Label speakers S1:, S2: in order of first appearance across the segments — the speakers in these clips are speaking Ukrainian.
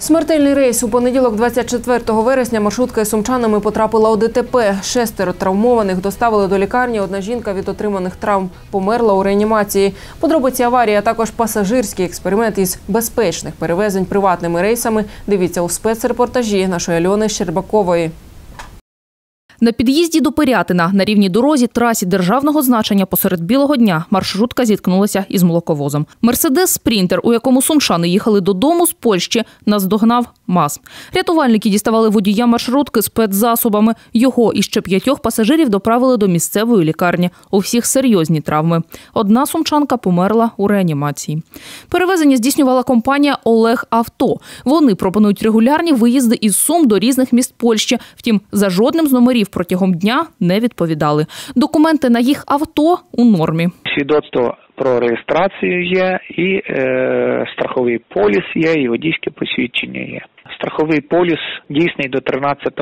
S1: Смертельний рейс у понеділок, 24 вересня, маршрутка із сумчанами потрапила у ДТП. Шестеро травмованих доставили до лікарні. Одна жінка від отриманих травм померла у реанімації. Подробиці аварії, а також пасажирський експеримент із безпечних перевезень приватними рейсами. Дивіться у спецрепортажі нашої Альони Щербакової.
S2: На під'їзді до Пирятина на рівній дорозі трасі державного значення посеред білого дня маршрутка зіткнулася із молоковозом. Мерседес Спрінтер, у якому сумчани їхали додому з Польщі, наздогнав МАЗ. Рятувальники діставали водія маршрутки спецзасобами. Його і ще п'ятьох пасажирів доправили до місцевої лікарні. У всіх серйозні травми. Одна сумчанка померла у реанімації. Перевезення здійснювала компанія Олег Авто. Вони пропонують регулярні виїзди із Сум до різних міст Польщі. Втім, за жодним з номерів протягом дня не відповідали. Документи на їх авто у нормі.
S3: Свідоцтво про реєстрацію є, і е, страховий поліс є, і водійське посвідчення є. Страховий поліс дійсний до 13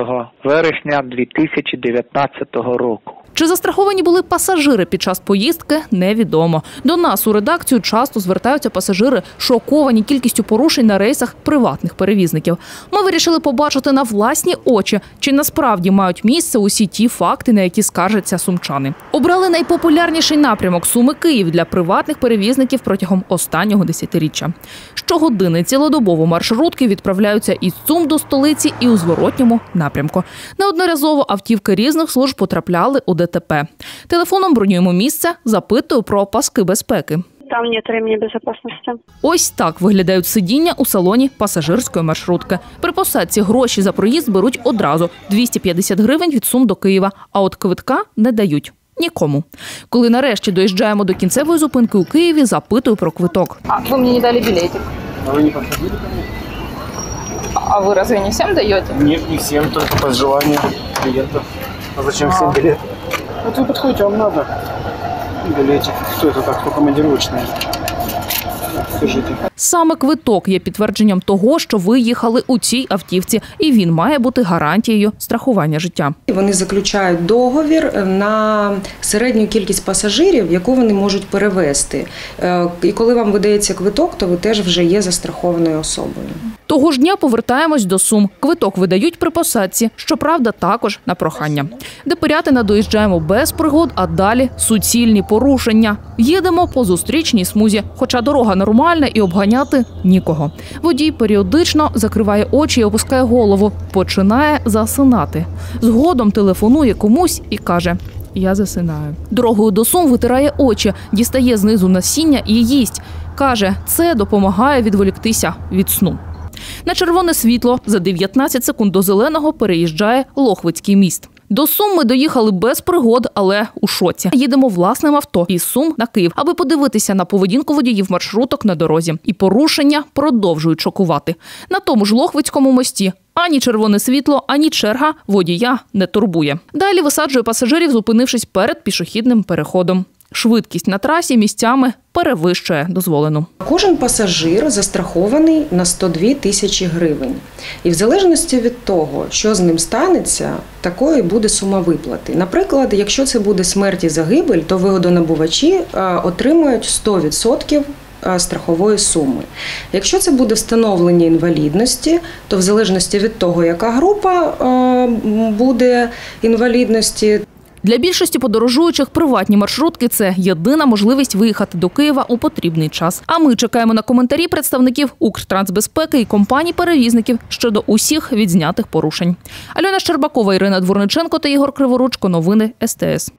S3: вересня 2019 року.
S2: Чи застраховані були пасажири під час поїздки, невідомо. До нас у редакцію часто звертаються пасажири, шоковані кількістю порушень на рейсах приватних перевізників. Ми вирішили побачити на власні очі, чи насправді мають місце усі ті факти, на які скаржаться сумчани. Обрали найпопулярніший напрямок Суми Київ для приватних перевізників протягом останнього десятиріччя. Щогодини цілодобово маршрутки відправляються із Сум до столиці і у зворотньому напрямку. Неодноразово автівки різних служб потрапляли у ДТП. Телефоном бронюємо місце, запитую про паски безпеки.
S4: Там нет ремня безопасности.
S2: Ось так виглядають сидіння у салоні пасажирської маршрутки. При посадці гроші за проїзд беруть одразу 250 гривень від сум до Києва, а от квитка не дають. Нікому. Коли нарешті доїжджаємо до кінцевої зупинки у Києві, запитую про квиток.
S5: А, вы мне не дали билетик.
S6: А вы не подходили ко мне?
S5: А вы разве не всем даете?
S6: Нет, не всем, только по желанию клиентов. А зачем всем билет? Вот вы подходите, вам надо билетик. Что это так, кто командировочный?
S2: Саме квиток є підтвердженням того, що ви їхали у цій автівці, і він має бути гарантією страхування життя.
S7: Вони заключають договір на середню кількість пасажирів, яку вони можуть перевезти. Е, І коли вам видається квиток, то ви теж вже є застрахованою особою.
S2: Того ж дня повертаємось до Сум. Квиток видають при посадці, щоправда, також на прохання. До Пирятина доїжджаємо без пригод, а далі суцільні порушення. Їдемо по зустрічній смузі, хоча дорога нормальна і обганяти нікого. Водій періодично закриває очі і опускає голову, починає засинати. Згодом телефонує комусь і каже. Я засинаю. Дорогою до сум витирає очі, дістає знизу насіння і їсть. Каже, це допомагає відволіктися від сну. На червоне світло за 19 секунд до зеленого переїжджає Лохвицький міст. До Сум ми доїхали без пригод, але у шоці. Їдемо власним авто із Сум на Київ, аби подивитися на поведінку водіїв маршруток на дорозі. І порушення продовжують шокувати. На тому ж Лохвицькому мості ані червоне світло, ані черга водія не турбує. Далі висаджує пасажирів, зупинившись перед пішохідним переходом. Швидкість на трасі місцями перевищує дозволену.
S7: Кожен пасажир застрахований на 102 тисячі гривень. І в залежності від того, що з ним станеться, такою буде сума виплати. Наприклад, якщо це буде смерть і загибель, то вигодонабувачі е, отримають 100% е, страхової суми. Якщо це буде встановлення інвалідності, то в залежності від того, яка група е, буде інвалідності,
S2: Для більшості подорожуючих приватні маршрутки це єдина можливість виїхати до Києва у потрібний час. А ми чекаємо на коментарі представників Укртрансбезпеки і компаній-перевізників щодо усіх відзнятих порушень. Альона Щербакова, Ірина Дворниченко та Ігор Криворучко. Новини СТС.